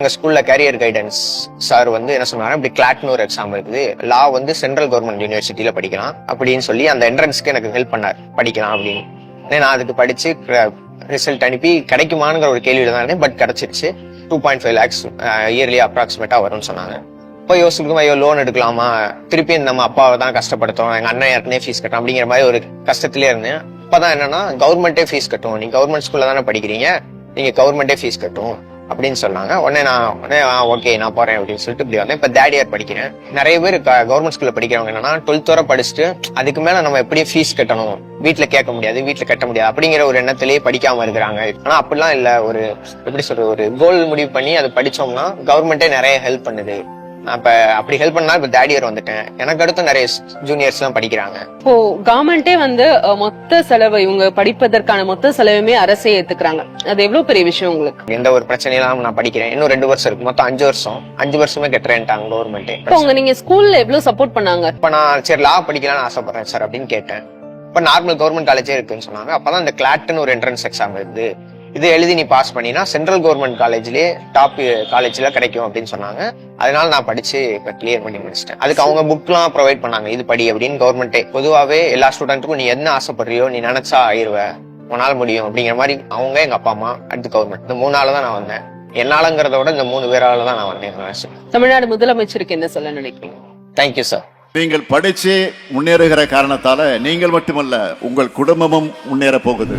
எங்கள் ஸ்கூலில் carrier guidance sir வந்து என்ன சொன்னாரு இப்படி கிளாட்னு ஒரு எக்ஸாம் இருக்குது. லா வந்து சென்ட்ரல் கவர்மெண்ட் யூனிவர்சிட்டியில் படிக்கலாம் அப்படின்னு சொல்லி அந்த என்ட்ரன்ஸ்க்கு எனக்கு ஹெல்ப் பண்ணார். படிக்கலாம் அப்படின்னு. நான் அதுக்கு படித்து ரிசல்ட் அனுப்பி கிடைக்குமாங்கிற ஒரு கேள்வியில் தான் இருந்தேன். பட் கிடச்சிருச்சு. Two point five lakhs yearly அப்ராக்சிமேட்டாக வரும்னு சொன்னாங்க. இப்போ யோசிக்கும் ஐயோ லோன் எடுக்கலாமா? திருப்பி நம்ம அப்பாவை தான் கஷ்டப்படுத்தும் எங்கள் அண்ணன் யாருக்குனே ஃபீஸ் கட்டணும் அப்படிங்கிற மாதிரி ஒரு கஷ்டத்திலே இருந்தேன். அப்போ தான் என்னன்னா கவர்மெண்ட்டே ஃபீஸ் கட்டும் நீங்கள் கவர்மெண்ட் ஸ்கூலில் தானே படிக்கிறீங்க. நீங்கள் கவர்மெண்ட்டே ஃபீஸ் கட்டும் அப்படின்னு சொன்னாங்க. உடனே நான் உடனே ஓகே நான் போறேன் அப்படின்னு சொல்லிட்டு இப்படி வந்தேன் இப்போ தேர்ட் இயர் படிக்கிறேன். நிறைய பேர் கவர்மெண்ட் ஸ்கூல்ல படிக்கிறவங்க என்னன்னா டுவெல்த் வரை படிச்சுட்டு அதுக்கு மேல நம்ம எப்படியும் ஃபீஸ் கட்டணும். வீட்டுல கேட்க முடியாது வீட்டுல கட்ட முடியாது அப்படிங்கிற ஒரு எண்ணத்திலேயே படிக்காம இருக்கிறாங்க. ஆனா அப்படிலாம் இல்ல. ஒரு எப்படி சொல்றது ஒரு கோல் முடிவு பண்ணி அதை படிச்சோம்னா கவர்மெண்ட்டே நிறைய ஹெல்ப் பண்ணுது. இப்ப அப்படி ஹெல்ப் பண்ணா இப்ப தேர்ட் இயர் வந்துட்டேன். எனக்கு அடுத்து நிறைய ஜூனியர்ஸ் எல்லாம் படிக்கிறாங்க. இப்போ கவர்மெண்டே வந்து மொத்த செலவு இவங்க படிப்பதற்கான மொத்த செலவுமே அரசே ஏத்துக்கிறாங்க. அது எவ்வளவு பெரிய விஷயம் உங்களுக்கு? எந்த ஒரு பிரச்சனையும் நான் படிக்கிறேன். இன்னும் ரெண்டு வருஷம் இருக்கு. மொத்தம் அஞ்சு வருஷம். அஞ்சு வருஷமே கட்டுறேன்ட்டாங்க கவர்மெண்ட்டே இப்போ உங்க நீங்க ஸ்கூல்ல எவ்வளவு சப்போர்ட் பண்ணாங்க? இப்ப நான் சரி லா படிக்கலாம்னு ஆசைப்படுறேன் சார் அப்படின்னு கேட்டேன். இப்ப நார்மல் கவர்மெண்ட் காலேஜே இருக்குன்னு சொன்னாங்க. அப்பதான் இந்த கிளாட்னு ஒரு என்ட்ரன்ஸ் எக்ஸாம் இருந்து இது எழுதி நீ பாஸ் பண்ணினா சென்ட்ரல் கவர்மெண்ட் காலேஜ்லயே டாப் காலேஜ்ல கிடைக்கும் அப்படின்னு சொன்னாங்க. அதனால நான் படிச்சு இப்ப கிளியர் பண்ணி முடிச்சிட்டேன். அதுக்கு அவங்க புக்லாம் ப்ரொவைட் பண்ணாங்க. இது படி அப்படின்னு கவர்மெண்ட்டே பொதுவாவே எல்லா ஸ்டூடெண்ட்டுக்கும் நீ என்ன ஆசைப்படுறியோ நீ நினைச்சா ஆயிருவ. உன்னால முடியும் அப்படிங்கிற மாதிரி அவங்க எங்க அப்பா அம்மா அடுத்து கவர்மெண்ட் இந்த மூணு நாள் தான் நான் வந்தேன். என்னாலங்கிறத விட இந்த மூணு பேரால தான் நான் வந்தேன் தமிழ்நாடு முதலமைச்சருக்கு என்ன சொல்ல நினைக்கிறீங்க? தேங்க்யூ சார் நீங்கள் படிச்சு முன்னேறுகிற காரணத்தால நீங்கள் மட்டுமல்ல உங்கள் குடும்பமும் முன்னேற போகுது.